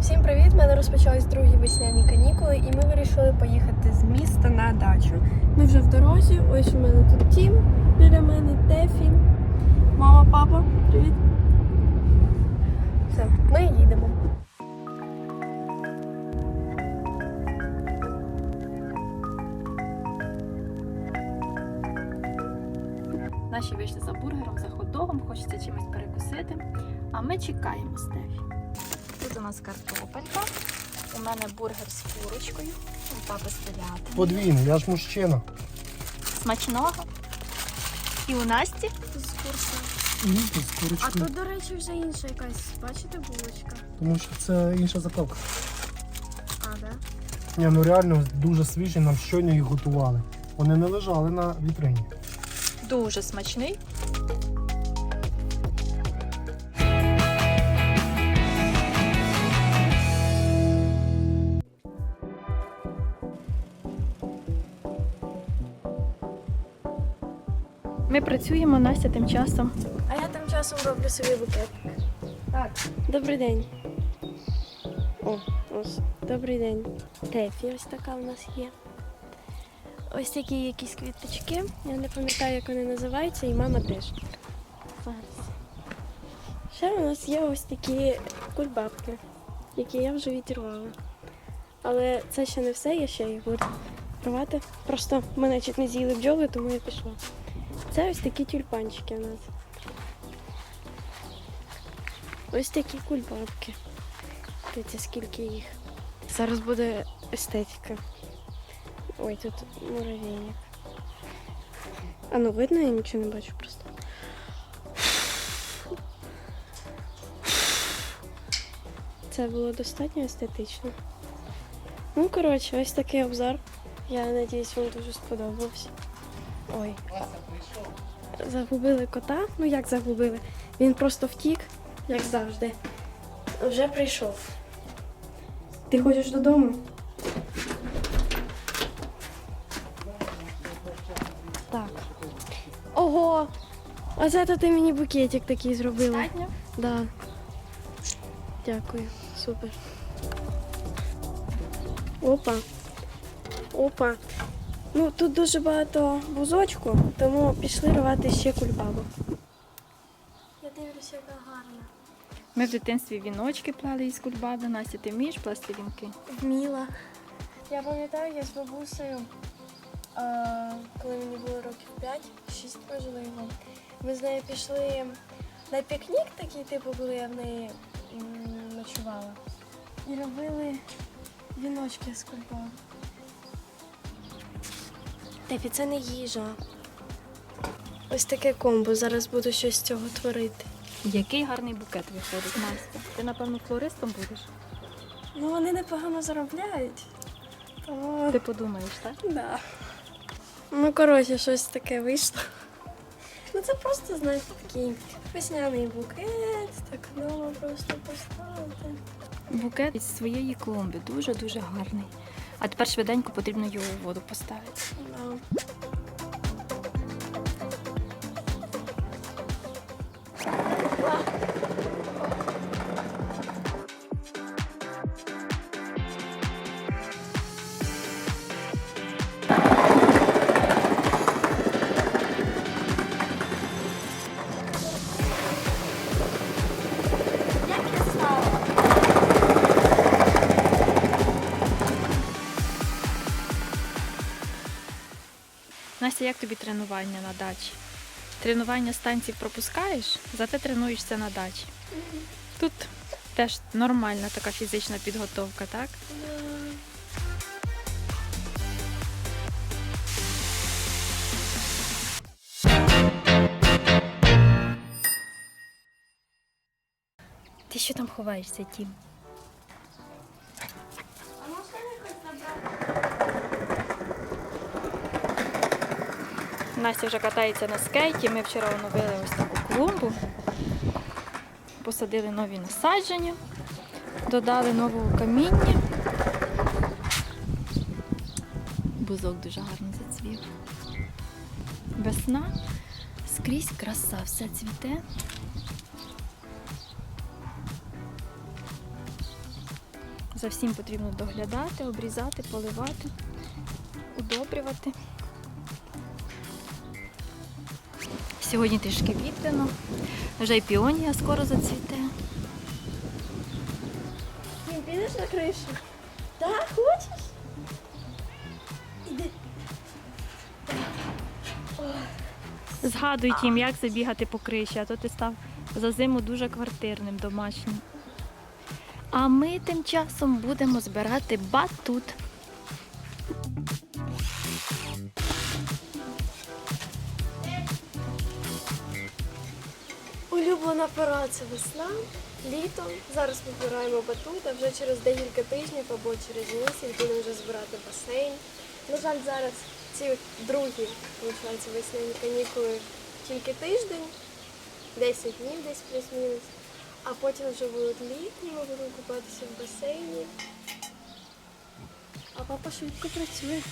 Всім привіт! У мене розпочались другі весняні канікули, і ми вирішили поїхати з міста на дачу. Ми вже в дорозі. Ось у мене тут Тім біля мене, Тефі, мама, папа. Привіт. Все, ми їдемо. Наші вийшли за бургером, за хот-догом, хочеться чимось перекусити. А ми чекаємо Стефі. Нас картопелька. У мене бургер з курочкою. У папи з телятиною. Подвійний, я ж мужчина. Смачного. І у Насті З курсом. Ні, з А курочкою. тут, до речі, вже інша якась, бачите, булочка. Тому що це інша заправка. А, да? Ні, ну реально дуже свіжі, нам щойно їх готували. Вони не лежали на вітрині. дуже смачний. Ми працюємо, Настя тим часом. А я тим часом роблю собі букет. Так. Добрий день. О, ось. Добрий день. Тефі ось така у нас є. Ось такі якісь квіточки. Я не пам'ятаю, як вони називаються, і мама теж. Ще у нас є ось такі кульбабки, які я вже відірвала. Але це ще не все, я ще їх буду рвати. Просто мене чуть не з'їли бджоли, тому я пішла. Це ось такі тюльпанчики у нас. Ось такі кульбабки. Дивіться, скільки їх. Зараз буде естетика. Ой, тут муравейник. А ну видно, я нічого не бачу просто. Це було достатньо естетично. Ну, коротше, ось такий обзор. Я надіюсь, вам дуже сподобався. Ой. Загубили кота. Ну як загубили? Він просто втік, як завжди. Вже прийшов. Ти хочеш додому? Так. Ого! А це то ти мені букетик такий зробила. Достатньо? Да. Дякую, супер. Опа. Опа. Ну, тут дуже багато бузочку, тому пішли рвати ще кульбабу. Я дивлюся, яка гарна. Ми в дитинстві віночки плели із кульбаби. Настя, ти вмієш плести вінки? Вміла. Я пам'ятаю, я з бабусею, а, коли мені було років 5-6 можливо, ми з нею пішли на пікнік такий, типу, коли я в неї ночувала. І робили віночки з кульбаби. Тефі, це не їжа. Ось таке комбо. Зараз буду щось з цього творити. Який гарний букет виходить, Настя. Ти, напевно, флористом будеш? Ну, вони непогано заробляють. Тому Ти подумаєш, так? Да. Ну, коротше, щось таке вийшло. Ну це просто, знаєте, такий весняний букет, так вдома просто поставити. Букет із своєї клумби дуже-дуже гарний. А тепер швиденько потрібно його у воду поставити. Настя, як тобі тренування на дачі? Тренування станцій пропускаєш, зате тренуєшся на дачі. Тут теж нормальна така фізична підготовка, так? Ти що там ховаєшся, Тім? Настя вже катається на скейті. Ми вчора оновили ось таку клумбу. Посадили нові насадження, додали нового каміння. Бузок дуже гарно зацвів. Весна, скрізь краса, все цвіте. За всім потрібно доглядати, обрізати, поливати, удобрювати. Сьогодні трішки вітряно, вже й піонія скоро зацвіте. Він підеш на кришу? Так, хочеш? Іди. Згадуй тім, як забігати по криші, а то ти став за зиму дуже квартирним домашнім. А ми тим часом будемо збирати батут. Пора це весна, літо. Зараз ми збираємо батут, а вже через декілька тижнів або через місяць будемо вже збирати басейн. На жаль, зараз ці другі, виходить, весняні канікули тільки тиждень, 10 днів десь плюс-мінус. А потім вже будуть літні, ми будемо купатися в басейні. А папа швидко працює.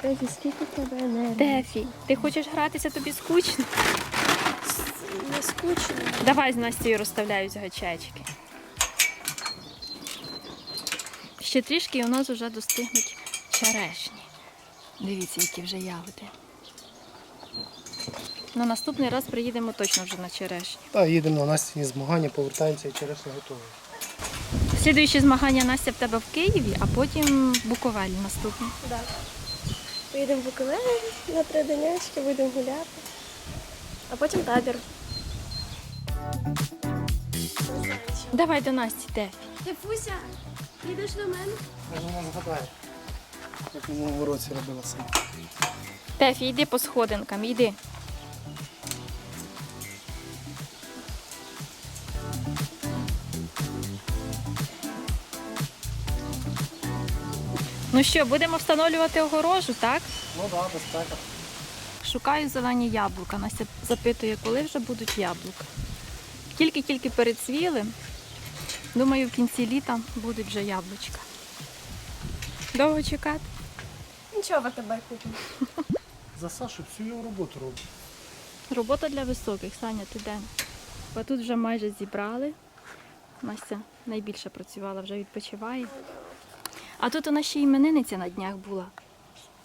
Тефі, скільки тебе енергії? Тефі, ти хочеш гратися, тобі скучно? Не скучно. Давай з Настю розставляють гачечки. Ще трішки і у нас вже достигнуть черешні. Дивіться, які вже ягоди. На наступний раз приїдемо точно вже на черешні. Так, їдемо на настійні змагання, повертаємося і черешня готова. Слідуючі змагання Настя в тебе в Києві, а потім в Буковелі наступні. Да. Поїдемо в Буковель на три денечки, будемо гуляти. А потім табір. Давай до Насті, йде. Тефуся, їдеш до мене? Я ж вона згадає, як минулого році робила сама. Тефі, йди по сходинкам, йди. Ну що, будемо встановлювати огорожу, так? Ну так, да, безпека. Шукаю зелені яблука. Настя запитує, коли вже будуть яблука. Тільки-тільки перецвіли. Думаю, в кінці літа будуть вже яблучка. Довго чекати? Нічого в тебе купимо. За Сашу всю його роботу робить. Робота для високих, Саня, ти де? Бо тут вже майже зібрали. Настя найбільше працювала, вже відпочиває. А тут у нас ще іменинниця на днях була.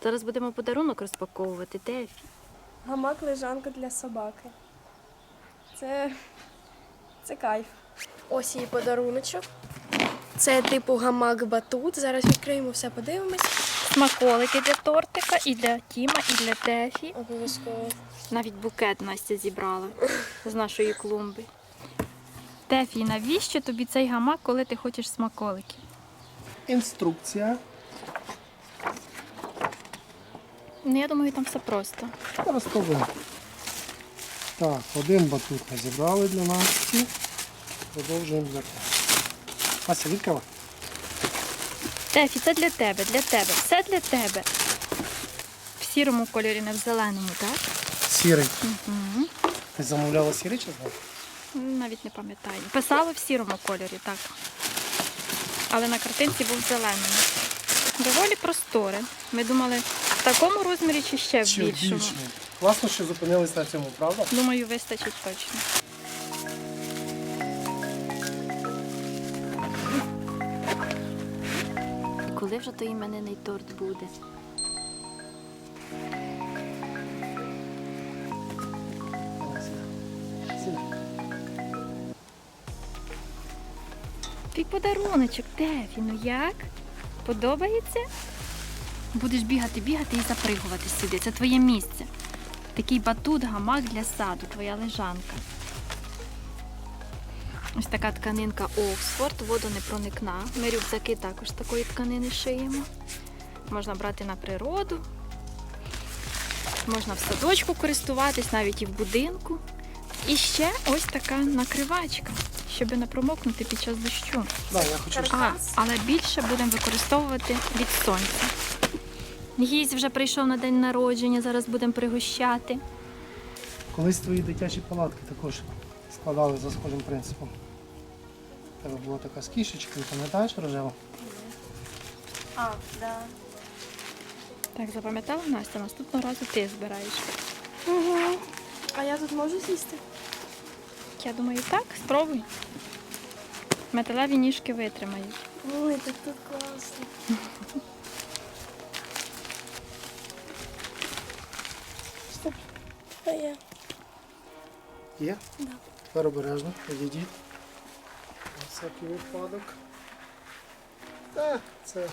Зараз будемо подарунок розпаковувати. Тефі. Гамак лежанка для собаки. Це. це кайф. Ось її подаруночок. Це типу гамак батут. Зараз відкриємо все, подивимось. Смаколики для тортика, і для Тіма, і для Тефі. Обов'язково. Навіть букет Настя зібрала з нашої клумби. Тефі, навіщо тобі цей гамак, коли ти хочеш смаколики? Інструкція. Ну, я думаю, там все просто. Зараз спробуємо. Так, один батут ми зібрали для Насті. Продовжуємо для Ася, відкрила? Тефі, це для тебе, для тебе, все для тебе. В сірому кольорі, не в зеленому, так? Сірий. Угу. Ти замовляла сірий чи знав? Навіть не пам'ятаю. Писала в сірому кольорі, так. Але на картинці був зелений. Доволі просторе. Ми думали, в такому розмірі чи ще в більшому. Класно, що зупинились на цьому, правда? Думаю, вистачить точно. Коли вже той іменинний торт буде? Твій подаруночок, Тефі, ну як? Подобається? Будеш бігати, бігати і запригувати сюди. Це твоє місце. Такий батут, гамак для саду, твоя лежанка. Ось така тканинка Оксфорд, водонепроникна. Ми рюкзаки також такої тканини шиємо. Можна брати на природу. Можна в садочку користуватись, навіть і в будинку. І ще ось така накривачка, щоб не промокнути під час дощу. Да, я хочу. А, але більше будемо використовувати від сонця. Гість вже прийшов на день народження, зараз будемо пригощати. Колись твої дитячі палатки також складали за схожим принципом. У тебе була така з кішечкою, пам'ятаєш рожева? А, да. Так, запам'ятала Настя, наступного разу ти збираєш. Угу. А я тут можу сісти? Я думаю, так, спробуй. Металеві ніжки витримають. Ой, так тут класно. Стоп. А я. Є? Да. Тепер обережно, відійдіть. На всякий випадок. Та, це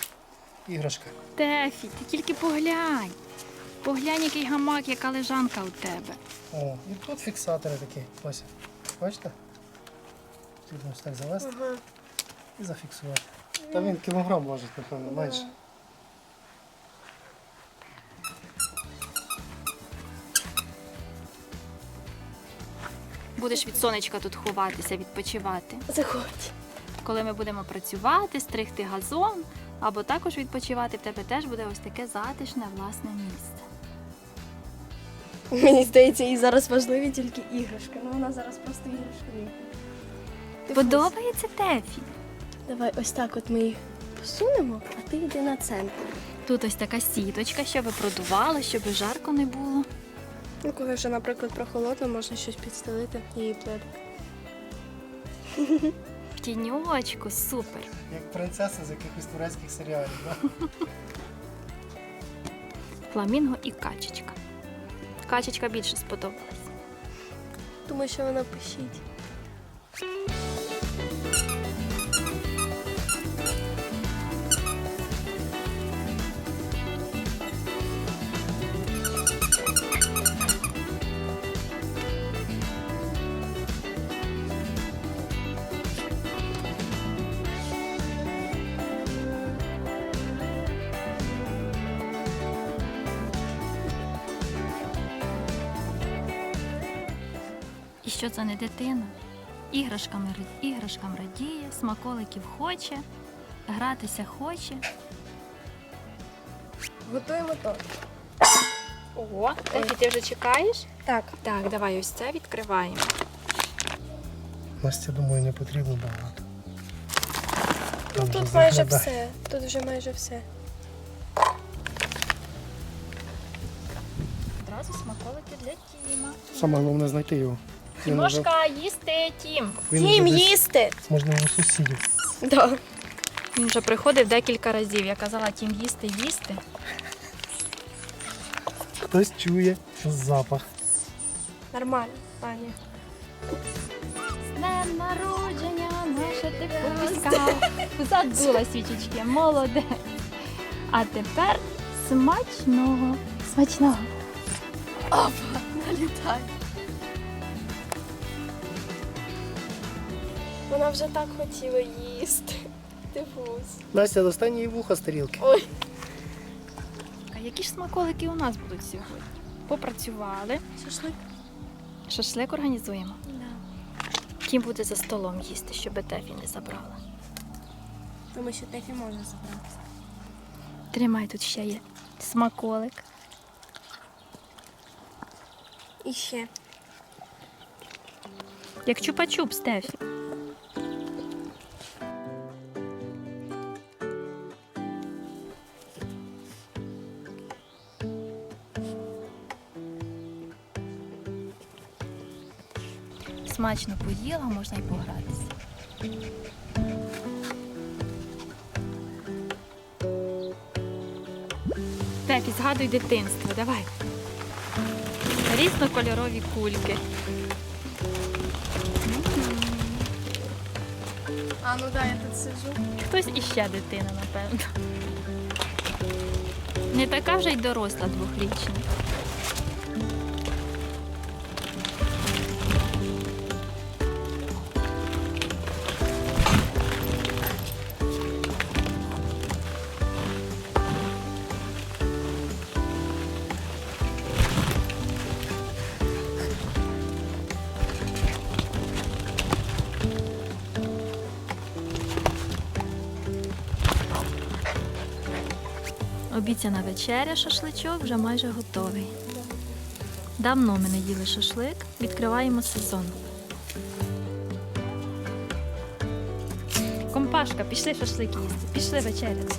іграшка. Тефі, ти тільки поглянь. Поглянь, який гамак, яка лежанка у тебе. О, і тут фіксатори такі. Ось. Бачите? Потрібно ось так завести Ага. і зафіксувати. Та він кілограм важить, напевно, менше. Будеш від сонечка тут ховатися, відпочивати. Заходь. Коли ми будемо працювати, стригти газон або також відпочивати, в тебе теж буде ось таке затишне власне місце. Мені здається, їй зараз важливі тільки іграшки. Ну вона зараз просто іграшка. Ти Подобається Тефі? Давай ось так от ми їх посунемо, а ти йди на центр. Тут ось така сіточка, щоб продувало, щоб жарко не було. Ну, коли вже, наприклад, прохолодно, можна щось підстелити і пледик. В тіньочку, супер. Як принцеса з якихось турецьких серіалів. Да? Фламінго і качечка. Качечка більше сподобалась. Думаю, що вона пишіть. І що це не дитина? Іграшками, ра- іграшкам радіє, смаколиків хоче, гратися хоче. Готуємо торт. Ого, Тефі, ти вже чекаєш? Так. Так, давай ось це відкриваємо. Настя, думаю, не потрібно багато. Ну, Там тут вже майже заглядає. все. Тут вже майже все. Одразу смаколики для Тіма. Саме головне знайти його. Тімошка, їсти, Тім. Тім, їсти! можливо, у сусідів. Да. Він вже приходив декілька разів. Я казала Тім їсти, їсти. Хтось чує запах. Нормально, Аня. З днем народження наша типуська. Задула свічечки, молодець. А тепер смачного. Смачного. Опа, налітай. Вона вже так хотіла їсти. Тифус. Настя, достань її вуха з тарілки. Ой. А які ж смаколики у нас будуть сьогодні? Попрацювали. Шашлик? Шашлик організуємо. Да. Ким буде за столом їсти, щоб Тефі не забрала. Тому що Тефі може забрати. Тримай тут ще є смаколик. І ще. Як чупа-чуп, Тефі. Смачно поїла, можна й погратися. Тефі, згадуй дитинство, давай. Різнокольорові кульки. А, ну да, я тут сиджу. Хтось іще дитина, напевно. Не така вже й доросла двохрічна. Обіцяна вечеря, шашличок вже майже готовий. Давно ми не їли шашлик, відкриваємо сезон. Компашка, пішли шашлик їсти, пішли вечеряти.